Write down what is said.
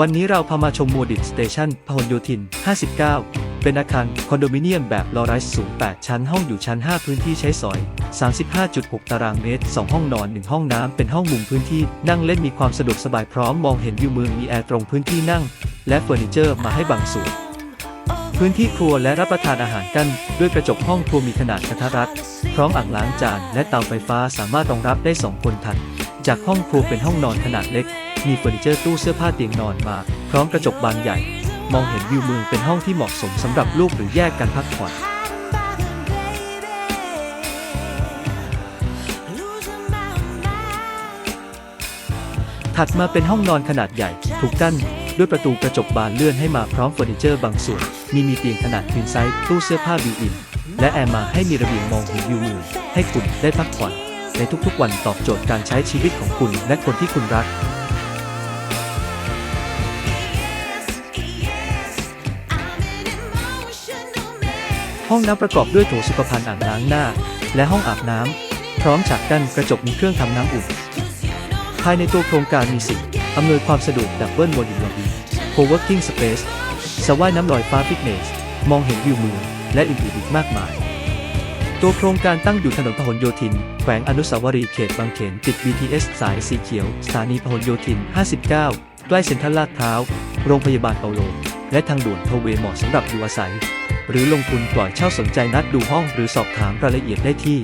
วันนี้เราพามาชมโมดิตสเตชันพหลโยธิน 59 เป็นอาคารคอนโดมิเนียมแบบลอไรส์สูง 8 ชั้นห้องอยู่ชั้น 5 พื้นที่ใช้สอย 35.6 ตารางเมตร 2 ห้องนอน 1 ห้องน้ำ เป็นห้องมุมพื้นที่ นั่งเล่นมีความสะดวกสบายพร้อมมองเห็นวิวเมืองมีแอร์ตรงพื้นที่นั่ง และเฟอร์นิเจอร์มาให้บางส่วน พื้นที่ครัวและรับประทานอาหารกัน ด้วยกระจกห้องครัวมีขนาดกระทัดรัด พร้อมอ่างล้างจานและเตาไฟฟ้าสามารถรองรับได้ 2 คนทัน จากห้องครัวเป็นห้องนอนขนาดเล็ก มีเฟอร์นิเจอร์ตู้เสื้อผ้าเตียงนอนมา พร้อมกระจกบานใหญ่ มองเห็นวิวเมืองเป็นห้องที่เหมาะสมสำหรับลูกหรือแยกกันพักผ่อนถัดมาเป็นห้องนอนขนาดใหญ่ ถูกกั้นด้วยประตูกระจกบานเลื่อนให้มาพร้อมเฟอร์นิเจอร์บางส่วน มีมีเตียงขนาดควีนไซส์ตู้เสื้อผ้าบิวอิน และแอร์มาให้มีระเบียงมองเห็นวิวเมืองให้คุณได้พักผ่อน ในทุกๆ วันตอบโจทย์การใช้ชีวิตของคุณและคนที่คุณรัก ห้องน้ำประกอบด้วยโถสุขภัณฑ์อ่างล้างหน้า และห้องอาบน้ำ พร้อมฉากกั้นกระจกมีเครื่องทำน้ำอุ่น ภายในตัวโครงการมีสิ่งอำนวยความสะดวกดับเบิลบนอินวอดีโคเวิร์กิ้งสเปซสระว่ายน้ำลอยฟ้าฟิตเนส มองเห็นวิวเมืองและอื่นๆอีกมากมาย ตัวโครงการตั้งอยู่ถนนพหลโยธิน แขวงอนุสาวรีย์เขตบางเขนติด BTS สายสีเขียว สถานีพหลโยธิน 59 ใกล้เซ็นทรัลลาดพร้าว โรงพยาบาลเปาโล และทางด่วนทเวเหมาะสำหรับอยู่อาศัย หรือลงทุนปล่อยเช่าสนใจนัดดูห้องหรือสอบถามรายละเอียดได้ที่